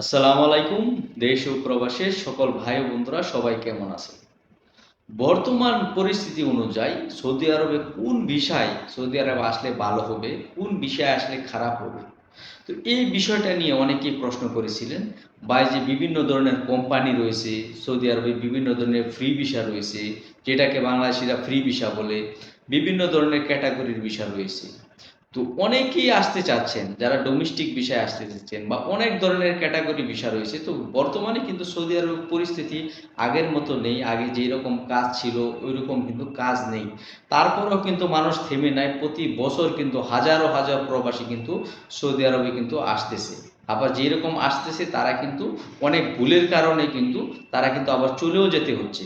আসসালামু আলাইকুম, দেশ ও প্রবাসের সকল ভাই বন্ধুরা, সবাই কেমন আছে বর্তমান পরিস্থিতি অনুযায়ী সৌদি আরবে কোন বিষয়, সৌদি আরবে আসলে ভালো হবে, কোন বিষয় আসলে খারাপ হবে? তো এই বিষয়টা নিয়ে অনেকেই প্রশ্ন করেছিলেন। বা যে বিভিন্ন ধরনের কোম্পানি রয়েছে, সৌদি আরবে বিভিন্ন ধরনের ফ্রি ভিসা রয়েছে, যেটাকে বাংলাদেশিরা ফ্রি ভিসা বলে, বিভিন্ন ধরনের ক্যাটাগরির ভিসা রয়েছে। তো অনেকেই আসতে চাচ্ছেন, যারা ডোমেস্টিক বিষয়ে আসতে চাচ্ছেন বা অনেক ধরনের ক্যাটাগরি বিষয় রয়েছে, তো বর্তমানে কিন্তু সৌদি আরবের পরিস্থিতি আগের মতো নেই, আগে যেই রকম কাজ ছিল ওই রকম কিন্তু কাজ নেই। তারপরেও কিন্তু মানুষ থেমে নাই, প্রতি বছর কিন্তু হাজারো হাজার প্রবাসী কিন্তু সৌদি আরবে কিন্তু আসতেছে। আবার যেই রকম আসতেছে, তারা কিন্তু অনেক ভুলের কারণে কিন্তু তারা কিন্তু আবার চলেও যেতে হচ্ছে।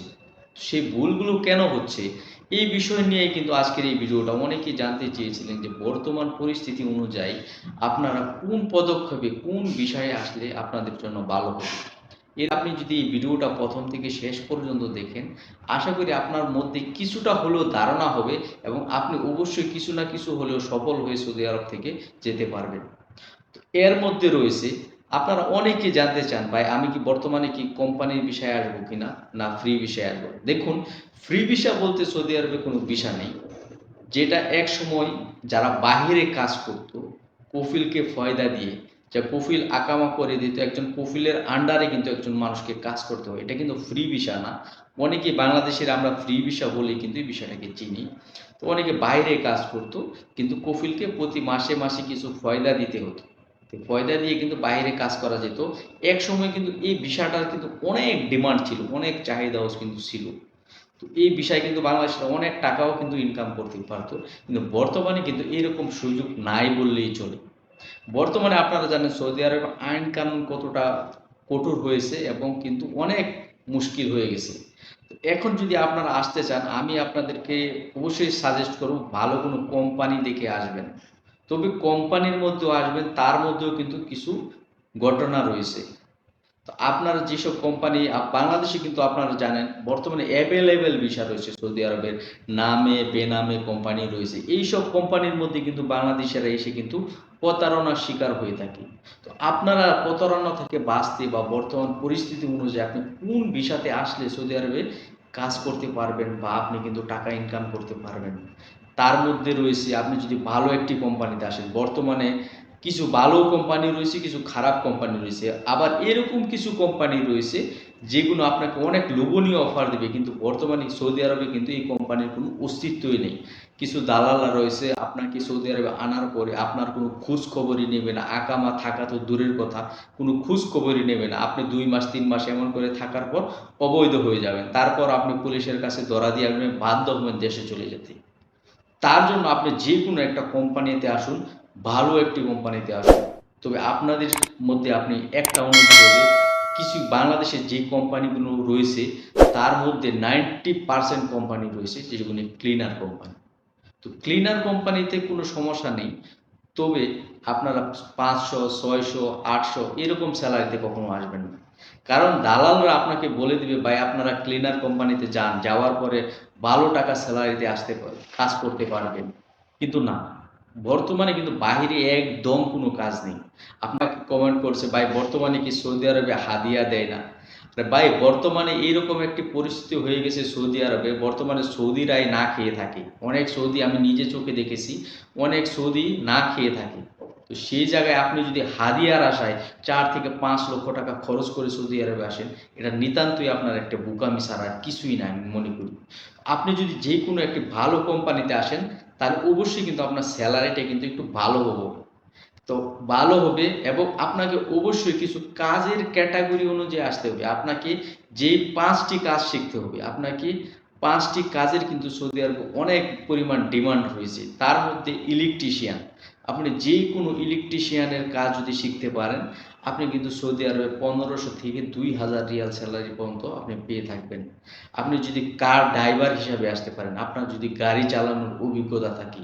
সেই ভুলগুলো কেন হচ্ছে? এই বিষয় নিয়ে কিন্তু আজকের এই ভিডিওটা অনেকেই জানতে চেয়েছিলেন যে বর্তমান পরিস্থিতি অনুযায়ী আপনারা কোন পদক্ষেপে কোন বিষয়ে আসলে আপনাদের জন্য ভালো হবে? এর আপনি যদি এই ভিডিওটা প্রথম থেকে শেষ পর্যন্ত দেখেন, আশা করি আপনার মধ্যে কিছুটা হলেও ধারণা হবে এবং আপনি অবশ্যই কিছু না কিছু হলেও সফল হয়ে সৌদি আরব থেকে যেতে পারবেন। এর মধ্যে রয়েছে আপনারা অনেকে জানতে চান, ভাই, আমি কি বর্তমানে কি কোম্পানির বিষয়ে আসব কিনা? না ফ্রি বিষয়ে আসব। দেখুন ফ্রি ভিসা বলতে সৌদি আরবে কোনো ভিসা নেই। যেটা এক সময় যারা বাহিরে কাজ করত, কফিলকে ফয়দা দিয়ে, যা কফিল আকামা করে দিত, একজন কফিলের আন্ডারে কিন্তু একজন মানুষকে কাজ করতে হয়। এটা কিন্তু ফ্রি ভিসা না। অনেকে বাংলাদেশের আমরা ফ্রি ভিসা বলি, কিন্তু এই বিষয়টাকে চিনি। তো অনেকে বাইরে কাজ করত, কিন্তু কফিলকে প্রতি মাসে মাসে কিছু ফয়দা দিতে হতো। তো ফয়দা দিয়ে কিন্তু বাইরে কাজ করা যেত। এক সময় কিন্তু এই বিষয়টার কিন্তু অনেক ডিমান্ড ছিল, অনেক চাহিদাও কিন্তু ছিল। তো এই বিষয়ে কিন্তু বাংলাদেশের অনেক টাকাও কিন্তু ইনকাম করতে পারতো। কিন্তু বর্তমানে কিন্তু এরকম সুযোগ নাই বললেই চলে। বর্তমানে আপনারা জানেন সৌদি আরব আইন কানুন কতটা কঠোর হয়েছে এবং কিন্তু অনেক মুশকিল হয়ে গেছে। এখন যদি আপনারা আসতে চান, আমি আপনাদেরকে অবশ্যই সাজেস্ট করব, ভালো কোনো কোম্পানি দেখে আসবেন। তবে কোম্পানির মধ্যেও আসবেন, তার মধ্যেও কিন্তু কিছু ঘটনা রয়েছে। তো আপনার যেসব কোম্পানি বাংলাদেশে কিন্তু আপনারা জানেন, বর্তমানে অ্যাভেলেবেল ভিসা রয়েছে সৌদি আরবের, নামে, বেনামে কোম্পানি রয়েছে। এই সব কোম্পানির মধ্যে কিন্তু বাংলাদেশেরা এসে কিন্তু প্রতারণার শিকার হয়ে থাকে। তো আপনারা প্রতারণা থেকে বাঁচতে বা বর্তমান পরিস্থিতি অনুযায়ী আপনি কোন ভিসাতে আসলে সৌদি আরবে কাজ করতে পারবেন বা আপনি কিন্তু টাকা ইনকাম করতে পারবেন তার মধ্যে রয়েছে, আপনি যদি ভালো একটি কোম্পানিতে আসেন, বর্তমানে কিছু ভালো কোম্পানি রয়েছে, কিছু খারাপ কোম্পানি রয়েছে, আবার এরকম কিছু কোম্পানি রয়েছে যেগুলো আপনাকে অনেক লোভনীয় অফার দেবে, কিন্তু বর্তমানে সৌদি আরবে কিন্তু এই কোম্পানির কোনো অস্তিত্বই নেই। কিছু দালালা রয়েছে, আপনাকে সৌদি আরবে আনার পরে আপনার কোনো খোঁজ খবরই নেবে না, আকামা থাকা তো দূরের কথা, কোনো খোঁজ খবরই নেবে না, আপনি দুই মাস, তিন মাস এমন করে থাকার পর অবৈধ হয়ে যাবেন। তারপর আপনি পুলিশের কাছে ধরা দিয়ে আপনি বাধ্য হবেন দেশে চলে যেতে। তার জন্য আপনি যে কোনো একটা কোম্পানিতে আসুন, ভালো একটি কোম্পানিতে আসুন। তবে আপনাদের মধ্যে আপনি একটা অনুভূতি হবে, কিছু বাংলাদেশের যে কোম্পানিগুলো রয়েছে, তার মধ্যে নাইনটি পার্সেন্ট কোম্পানি রয়েছে যেগুলো ক্লিনার কোম্পানি তো ক্লিনার কোম্পানিতে কোনো সমস্যা নেই, তবে আপনারা পাঁচশো, ছয়শো, আটশো এরকম স্যালারিতে কখনো আসবেন না। কারণ দালালরা আপনাকে বলে দিবে, ভাই, আপনারা ক্লিনার কোম্পানিতে যান, যাওয়ার পরে ভালো টাকা স্যালারিতে আসতে পারে, কাজ করতে পারবেন। কিন্তু না, বর্তমানে কিন্তু বাহিরে একদম কোনো কাজ নেই। আপনাকে কমেন্ট করছে, ভাই, বর্তমানে কি সৌদি আরবে হাদিয়া দেয় না? ভাই, বর্তমানে এইরকম একটি পরিস্থিতি হয়ে গেছে সৌদি আরবে, বর্তমানে সৌদিরাই না খেয়ে থাকে। অনেক সৌদি আমি নিজে চোখে দেখেছি, অনেক সৌদি না খেয়ে থাকে। তো সেই জায়গায় আপনি যদি হাদিয়ার আশায় চার থেকে পাঁচ লক্ষ টাকা খরচ করে সৌদি আরবে আসেন, এটা নিতান্তই আপনার একটা বোকামি ছাড়া কিছুই না আমি মনে করি। আপনি যদি যে কোনো একটি ভালো কোম্পানিতে আসেন, তাহলে অবশ্যই কিন্তু আপনার স্যালারিটা কিন্তু একটু ভালো হবে। তো ভালো হবে এবং আপনাকে অবশ্যই কিছু কাজের ক্যাটাগরি অনুযায়ী আসতে হবে। আপনাকে যেই পাঁচটি কাজ শিখতে হবে, আপনাকে পাঁচটি কাজের কিন্তু সৌদি আরবে অনেক পরিমাণ ডিমান্ড রয়েছে। তার মধ্যে ইলেকট্রিশিয়ান আপনি যে কোনো ইলেকট্রিশিয়ানের কাজ যদি শিখতে পারেন, আপনি কিন্তু সৌদি আরবে পনেরোশো থেকে দুই হাজার রিয়াল স্যালারি পর্যন্ত আপনি পেয়ে থাকবেন। আপনি যদি কার ড্রাইভার হিসাবে আসতে পারেন, আপনার যদি গাড়ি চালানোর অভিজ্ঞতা থাকে,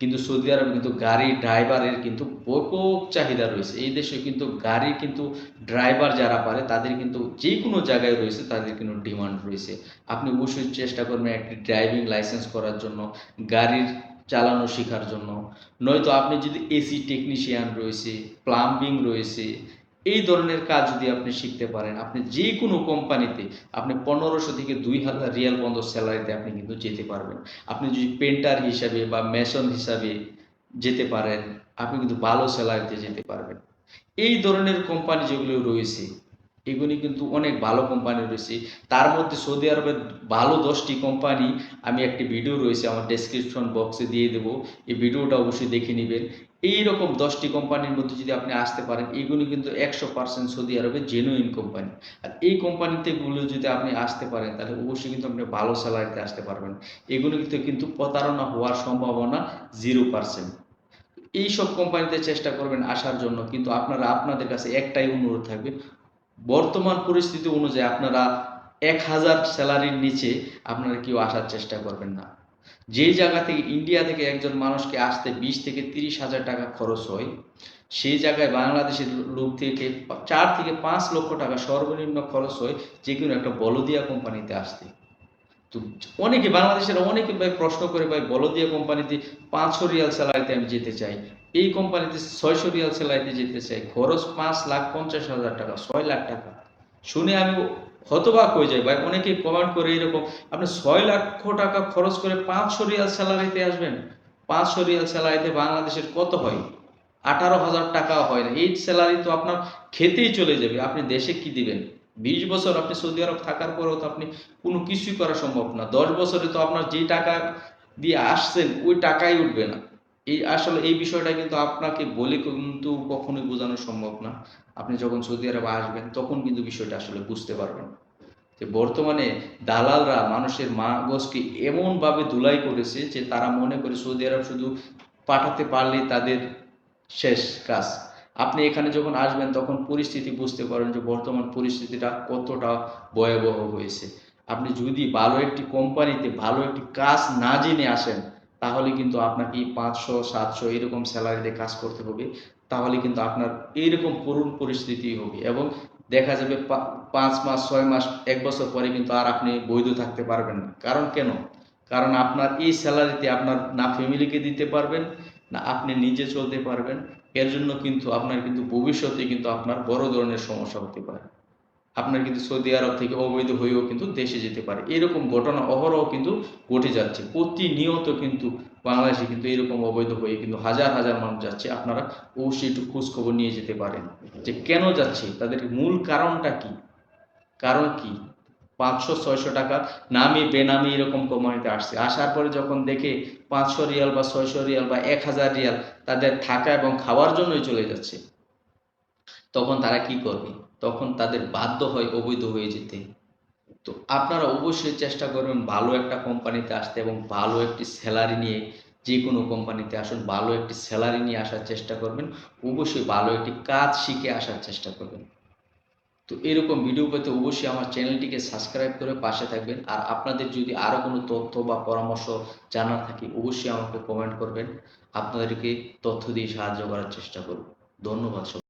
কিন্তু সৌদি আরবে কিন্তু গাড়ি ড্রাইভারের কিন্তু ব্যাপক চাহিদা রয়েছে। এই দেশে কিন্তু গাড়ির কিন্তু ড্রাইভার যারা পারে, তাদের কিন্তু যে কোনো জায়গায় রয়েছে, তাদের কিন্তু ডিমান্ড রয়েছে। আপনি অবশ্যই চেষ্টা করবেন একটি ড্রাইভিং লাইসেন্স করার জন্য। গাড়ির চালানো শেখার জন্য। নয়তো আপনি যদি এসি টেকনিশিয়ান রয়েছে প্লাম্বিং রয়েছে, এই ধরনের কাজ যদি আপনি শিখতে পারেন, আপনি যে কোনো কোম্পানিতে আপনি পনেরোশো থেকে দুই হাজার রিয়াল বন্ধ স্যালারিতে আপনি কিন্তু যেতে পারবেন। আপনি যদি পেন্টার হিসাবে বা মেশন হিসাবে যেতে পারেন, আপনি কিন্তু ভালো স্যালারিতে যেতে পারবেন। এই ধরনের কোম্পানি যেগুলো রয়েছে এগুলি কিন্তু অনেক ভালো কোম্পানি রয়েছে। তার মধ্যে সৌদি আরবের ভালো দশটি কোম্পানি আমি একটি ভিডিও রয়েছে, আমার ডেসক্রিপশন বক্সে দিয়ে দেবো। এই ভিডিওটা অবশ্যই দেখে নেবেন। এই রকম দশটি কোম্পানির মধ্যে যদি আপনি আসতে পারেন, এগুলি কিন্তু একশো পার্সেন্ট সৌদি আরবের জেনুইন কোম্পানি আর এই কোম্পানিতে গুলো যদি আপনি আসতে পারেন, তাহলে অবশ্যই কিন্তু আপনি ভালো স্যালারিতে আসতে পারবেন। এগুলিতে কিন্তু প্রতারণা হওয়ার সম্ভাবনা জিরো পার্সেন্ট এইসব কোম্পানিতে চেষ্টা করবেন আসার জন্য, কিন্তু আপনারা, আপনাদের কাছে একটাই অনুরোধ থাকবে বর্তমান পরিস্থিতি অনুযায়ী আপনারা এক হাজার স্যালারির নিচে আপনারা কেউ আসার চেষ্টা করবেন না। যে জায়গা থেকে ইন্ডিয়া থেকে একজন মানুষকে আসতে বিশ থেকে তিরিশ হাজার টাকা খরচ হয়, সেই জায়গায় বাংলাদেশের লোক থেকে চার থেকে পাঁচ লক্ষ টাকা সর্বনিম্ন খরচ হয় যে কোনো একটা বলদিয়া কোম্পানিতে আসতে। তো অনেকে, বাংলাদেশের অনেকে ভাই প্রশ্ন করে ভাই বলদিয়া কোম্পানিতে পাঁচশো রিয়াল স্যালারিতে আমি যেতে চাই। এই কোম্পানিতে ছয়শো রিয়াল স্যালারিতে যেতে চাই। খরচ পাঁচ লাখ পঞ্চাশ হাজার টাকা, ছয় লাখ টাকা। শুনে আমি হতবাক হয়ে যাই ভাই। অনেকে কমেন্ট করে এরকম, আপনি ছয় লক্ষ টাকা খরচ করে পাঁচশো রিয়াল স্যালারিতে আসবেন? পাঁচশো রিয়াল স্যালারিতে বাংলাদেশের কত হয়? আঠারো হাজার টাকা হয় না। এই স্যালারি তো আপনার খেতেই চলে যাবে। আপনি দেশে কি দিবেন? বিশ বছর আপনি সৌদি আরব থাকার পরেও তো আপনি কোনো কিছুই করা সম্ভব না। দশ বছরে তো আপনার যে টাকা দিয়ে আসছেন, ওই টাকাই উঠবে না। এই আসলে এই বিষয়টা কিন্তু আপনাকে বলে কিন্তু কখনোই বোঝানো সম্ভব না। আপনি যখন সৌদি আরবে আসবেন, তখন কিন্তু বিষয়টা আসলে বুঝতে পারবেন। যে বর্তমানে দালালরা মানুষের মাগজকে এমনভাবে ধুলাই করেছে যে তারা মনে করে সৌদি আরব শুধু পাঠাতে পারলেই তাদের শেষ কাজ। আপনি এখানে যখন আসবেন, তখন পরিস্থিতি বুঝতে পারেন যে বর্তমান পরিস্থিতিটা কতটা ভয়াবহ হয়েছে। আপনি যদি ভালো একটি কোম্পানিতে ভালো একটি কাজ না জেনে আসেন, তাহলে কিন্তু আপনাকে পাঁচশো, সাতশো এরকম স্যালারিতে কাজ করতে হবে। তাহলে কিন্তু আপনার এইরকম করুণ পরিস্থিতি হবে এবং দেখা যাবে পাঁচ মাস, ছয় মাস, এক বছর পরে কিন্তু আর আপনি বৈধ থাকতে পারবেন না। কারণ কেন? কারণ আপনার এই স্যালারিতে আপনার না ফ্যামিলিকে দিতে পারবেন না, আপনি নিজে চলতে পারবেন। এর জন্য কিন্তু আপনার কিন্তু ভবিষ্যতে কিন্তু আপনার বড় ধরনের সমস্যা হতে পারে। আপনার কিন্তু সৌদি আরব থেকে অবৈধ হয়েও কিন্তু দেশে যেতে পারে। এরকম ঘটনা অহরহ কিন্তু ঘটে যাচ্ছে। প্রতিনিয়ত কিন্তু বাংলাদেশে কিন্তু এরকম অবৈধ হয়ে কিন্তু হাজার হাজার মানুষ যাচ্ছে। আপনারা অবশ্যই একটু খোঁজখবর নিয়ে যেতে পারেন যে কেন যাচ্ছে, তাদের মূল কারণটা কি? কারণ কি? পাঁচশো, ছয়শো টাকা নামি বেনামি এরকম কোম্পানিতে আসছে। আসার পরে যখন দেখে পাঁচশো রিয়াল বা ছয়শো রিয়াল বা এক হাজার রিয়াল তাদের থাকা এবং খাওয়ার জন্যই চলে যাচ্ছে, তখন তারা কি করবে? তখন তাদের বাধ্য হয় অবৈধ হয়ে যেতে। তো আপনারা অবশ্যই চেষ্টা করবেন ভালো একটা কোম্পানিতে আসতে এবং ভালো একটি স্যালারি নিয়ে যে কোনো কোম্পানিতে আসুন, ভালো একটি স্যালারি নিয়ে আসার চেষ্টা করবেন, অবশ্যই ভালো একটি কাজ শিখে আসার চেষ্টা করবেন। তো এরকম ভিডিও পেতে অবশ্যই আমার চ্যানেলটিকে সাবস্ক্রাইব করে পাশে থাকবেন। আর আপনাদের যদি আরও কোনো তথ্য বা পরামর্শ জানার থাকে, অবশ্যই আমাকে কমেন্ট করবেন। আপনাদেরকে তথ্য দিয়ে সাহায্য করার চেষ্টা করব। ধন্যবাদ।